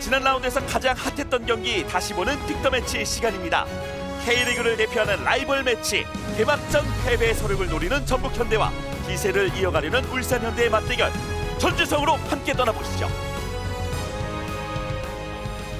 지난 라운드에서 가장 핫했던 경기 다시 보는 픽더 매치 시간입니다. K리그를 대표하는 라이벌 매치 개막전 패배 소력을 노리는 전북 현대와 기세를 이어가려는 울산 현대의 맞대결 전주성으로 함께 떠나보시죠.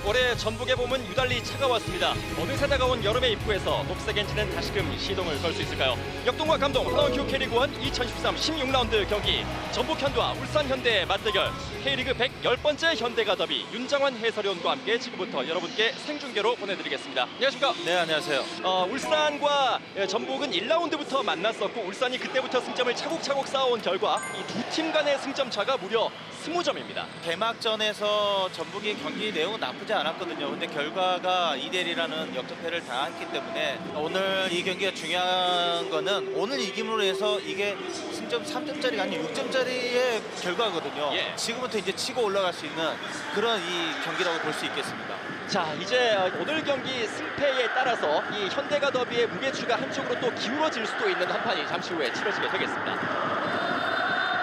올해 전북의 봄은 유달리 차가웠습니다. 어느새 다가온 여름의 입구에서 녹색 엔진은 다시금 시동을 걸 수 있을까요? 역동과 감동 하나원 큐 K리그 1 2013 16라운드 경기 전북 현대와 울산 현대의 맞대결 K리그 110번째 현대가 더비 윤장환 해설위원과 함께 지금부터 여러분께 생중계로 보내드리겠습니다. 안녕하십니까? 네 안녕하세요. 어, 울산과 예, 전북은 1라운드부터 만났었고 울산이 그때부터 승점을 차곡차곡 쌓아온 결과 이 두 팀 간의 승점 차가 무려 20점입니다. 개막전에서 전북이 경기 내용은 나쁘지 않았 거든요. 근데 결과가 2대1이라는 역전패를 당했기 때문에 오늘 이 경기가 중요한 거는 오늘 이김으로 해서 이게 승점 3점짜리가 아닌 6점짜리의 결과거든요. 예. 지금부터 이제 치고 올라갈 수 있는 그런 이 경기라고 볼 수 있겠습니다. 자 이제 오늘 경기 승패에 따라서 이 현대가 더비의 무게추가 한쪽으로 또 기울어질 수도 있는 한 판이 잠시 후에 치러지게 되겠습니다.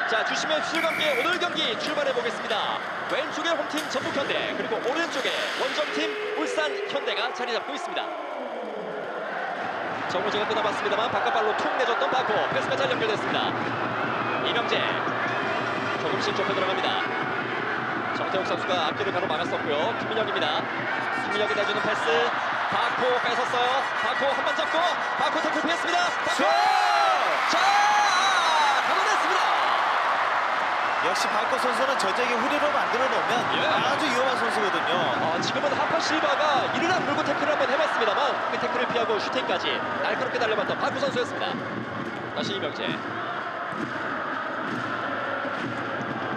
자 주시면 수술과 함께 오늘 경기 출발해 보겠습니다. 왼쪽에 홈팀 전북현대 그리고 오른쪽에 원정팀 울산 현대가 자리 잡고 있습니다. 정우재가 끊어봤습니다만 바깥발로 툭 내줬던 바코 패스가 잘 연결됐습니다. 이명재 조금씩 좁혀 들어갑니다. 정태욱 선수가 앞뒤를 가로 막았었고요. 김민혁입니다. 김민혁이 내주는 패스. 바코 뺏었어요. 바코 한 번 잡고 바코 태클 피했습니다. 바코! 자! 가로냈습니다. 역시 바코 선수는 저적인 후리로 만들어 놓으면 예. 아주 위험한 선수거든요. 어, 지금은 하파 실바가 이를 안 물고 태클을 한번 해봤습니다만 그 태클을 피하고 슈팅까지 날카롭게 달려봤던 바코 선수였습니다. 다시 이명재.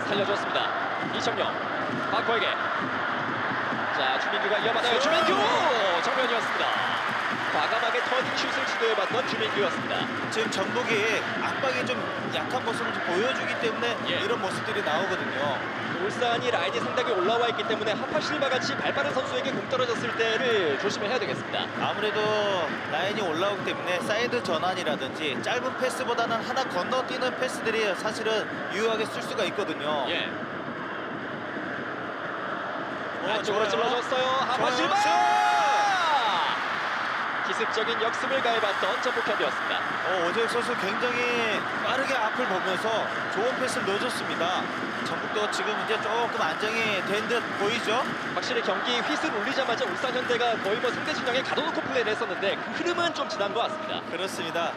살려줬습니다. 이청용. 바코에게. 자, 주민규가 이어받아요. 주민규! 정면이었습니다. 터닝슛을 시도해봤던 주민규였습니다. 지금 전북이 압박이 좀 약한 모습을 좀 보여주기 때문에 예. 이런 모습들이 나오거든요. 울산이 라인이 상당히 올라와 있기 때문에 하파 실바 같이 발빠른 선수에게 공 떨어졌을 때를 조심해야 되겠습니다. 아무래도 라인이 올라오기 때문에 사이드 전환이라든지 짧은 패스보다는 하나 건너뛰는 패스들이 사실은 유효하게 쓸 수가 있거든요. 예. 어, 안쪽으로. 찔러줬어요. 하파 좋아요. 실바! 슛! 기습적인 역습을 가해봤던 전북현대였습니다. 어, 오재혁 선수 굉장히 빠르게 앞을 보면서 좋은 패스를 넣어줬습니다. 전북도 지금 이제 조금 안정이 된 듯 보이죠? 확실히 경기 휘슬 울리자마자 울산 현대가 거의 뭐 상대 진영에 가둬놓고 플레이를 했었는데 그 흐름은 좀 지난 것 같습니다. 그렇습니다.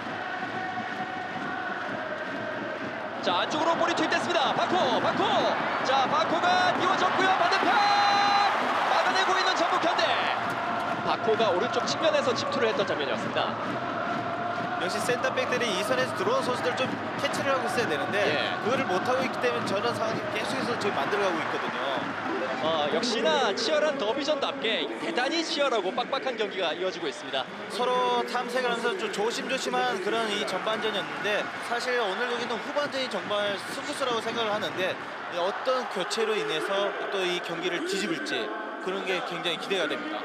자 안쪽으로 볼이 투입됐습니다. 바코 바코 자 바코가 띄워줬고요 반대편 막아내고 있는 전북 현대 바코가 오른쪽 측면에서 침투를 했던 장면이었습니다. 역시 센터백들이 이 선에서 들어온 선수들 좀 캐치를 하고 있어야 되는데 예. 그거를 못하고 있기 때문에 저런 상황이 계속해서 지금 만들어가고 있거든요. 어, 역시나 치열한 더비전답게 대단히 치열하고 빡빡한 경기가 이어지고 있습니다. 서로 탐색을 하면서 좀 조심조심한 그런 이 전반전이었는데 사실 오늘 경기는 후반전이 정말 승부수라고 생각을 하는데 이 어떤 교체로 인해서 또 이 경기를 뒤집을지 그런 게 굉장히 기대가 됩니다.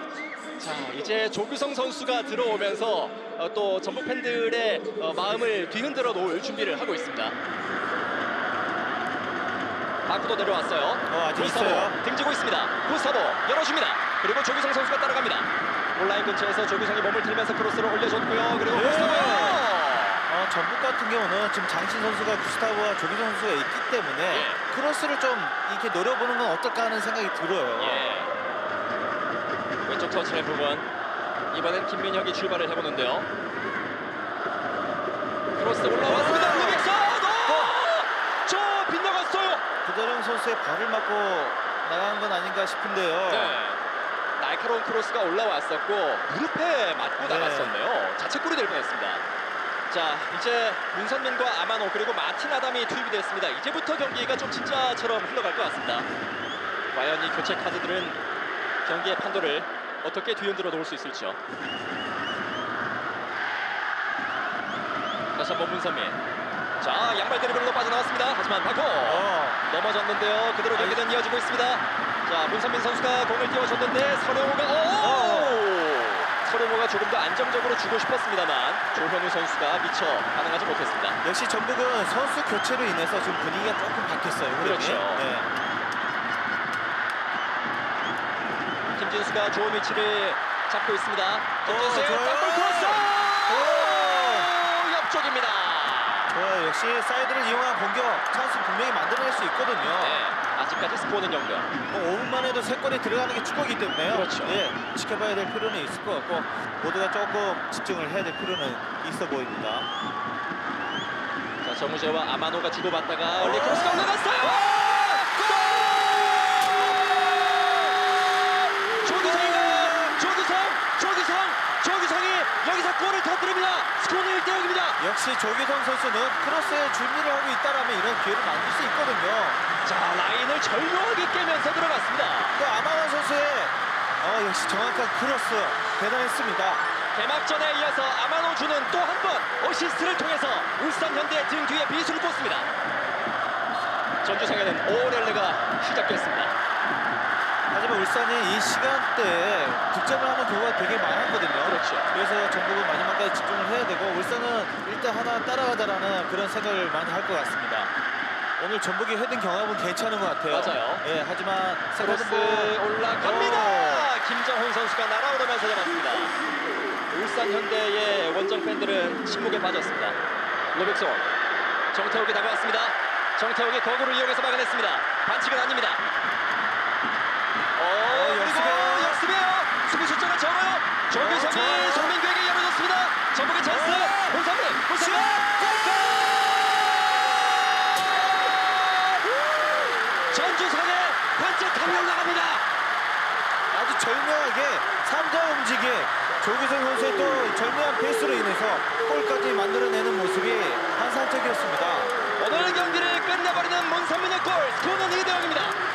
자 이제 조규성 선수가 들어오면서 어, 또 전북 팬들의 어, 마음을 뒤흔들어 놓을 준비를 하고 있습니다. 바쿠도 내려왔어요. 어, 아직 구스타보. 등지고 있습니다. 구스타보 열어줍니다. 그리고 조규성 선수가 따라갑니다. 온라인 근처에서 조규성이 몸을 들면서 크로스를 올려줬고요. 그리고 네. 구스타보 어, 전북 같은 경우는 지금 장신 선수가 구스타브와 조기성 선수가 있기 때문에 예. 크로스를 좀 이렇게 노려보는 건 어떨까 하는 생각이 들어요. 예. 왼쪽 터치의 부분 이번엔 김민혁이 출발을 해보는데요. 크로스 올라왔습니다. 루빅son! 오! 저 빗나갔어요. 구다령 선수의 발을 맞고 나간 건 아닌가 싶은데요. 네. 날카로운 크로스가 올라왔었고 무릎에 맞고 네. 나갔었네요. 자책골이 될 뻔했습니다. 자 이제 문선민과 아마노 그리고 마틴 아담이 투입이 됐습니다. 이제부터 경기가 좀 진짜처럼 흘러갈 것 같습니다. 과연 이 교체 카드들은 경기의 판도를 어떻게 뒤흔들어 놓을 수 있을지요. 다시 한번 문선민. 자 양발 드리블로 빠져나왔습니다. 하지만 바코 어, 넘어졌는데요. 그대로 경기는 이어지고 있습니다. 자, 문선민 선수가 공을 띄워줬는데 서령호가 오! 서령호가 조금 더 안정적으로 주고 싶었습니다만 조현우 선수가 미처 반응하지 못했습니다. 역시 전북은 선수 교체로 인해서 지금 분위기가 조금 바뀌었어요. 그렇죠. 네. 김진수가 좋은 위치를 잡고 있습니다. 김진수의 좋아요. 땅볼 크로스! 오! 옆쪽입니다. 좋아요. 역시 사이드를 이용한 공격 찬스 분명히 만들어낼 수 있거든요. 네, 아직까지 스코어는 연결. 뭐 5분만 해도 세 골이 들어가는 게 축구이기 때문에요. 그렇죠. 예, 지켜봐야 될 필요는 있을 것 같고 모두가 조금 집중을 해야 될 필요는 있어 보입니다. 자, 정우재와 아마노가 주고받다가 얼리 크로스가 올라갔어요. 골! 조규성인가요? 조규성, 조규성, 조규성이 터뜨립니다. 스코어는 1대 0입니다. 역시 조기성 선수는 크로스에 준비를 하고 있다라면 이런 기회를 만들 수 있거든요. 자, 라인을 절묘하게 깨면서 들어갔습니다. 또 아마원 선수의 어, 역시 정확한 크로스 대단했습니다. 개막전에 이어서 아마노주는 또 한 번 어시스트를 통해서 울산 현대 등 뒤에 비수를 뽑습니다. 전주 상에는 오렐레가 시작됐습니다. 하지만 울산이 이 시간대에 득점을 하는 경우가 되게 많았거든요. 그렇죠. 그래서 전북은 마지막까지 집중을 해야 되고 울산은 일단 하나 따라가자라는 그런 생각을 많이 할 것 같습니다. 오늘 전북이 헤딩 경합은 괜찮은 것 같아요. 맞아요. 예, 하지만 크로스 올라갑니다. 김정훈 선수가 날아오르면서 잡았습니다. 울산 현대의 원정 팬들은 침묵에 빠졌습니다. 로백손 정태욱이 다가왔습니다. 정태욱이 거구를 이용해서 막아냈습니다. 반칙은 아닙니다. 어, 그리고 역습이에요. 역습이에요. 수비 숫자가 적어요. 조규성이 좋아요. 송민규에게 열어줬습니다. 전북의 찬스. 어. 홍삼민, 홍삼민. 전주성의 반칙함이 올라갑니다. 아주 절묘하게 3자 움직임 조기성 선수의 또 절묘한 패스로 인해서 골까지 만들어내는 모습이 환상적이었습니다. 오늘 경기를 끝내버리는 문선민의 골. 스코어는 2대 0입니다.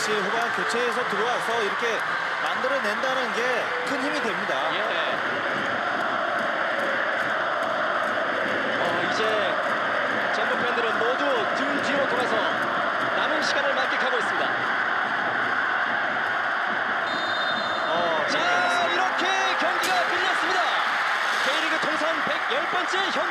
어, 역시 후반 교체에서 들어와서 이렇게 만들어낸다는 게 큰 힘이 됩니다. 예. 어, 이제 전북 팬들은 모두 등 뒤로 돌아서 남은 시간을 만끽하고 있습니다. 어, 자, 이렇게 경기가 끝났습니다. K리그 통산 110번째 현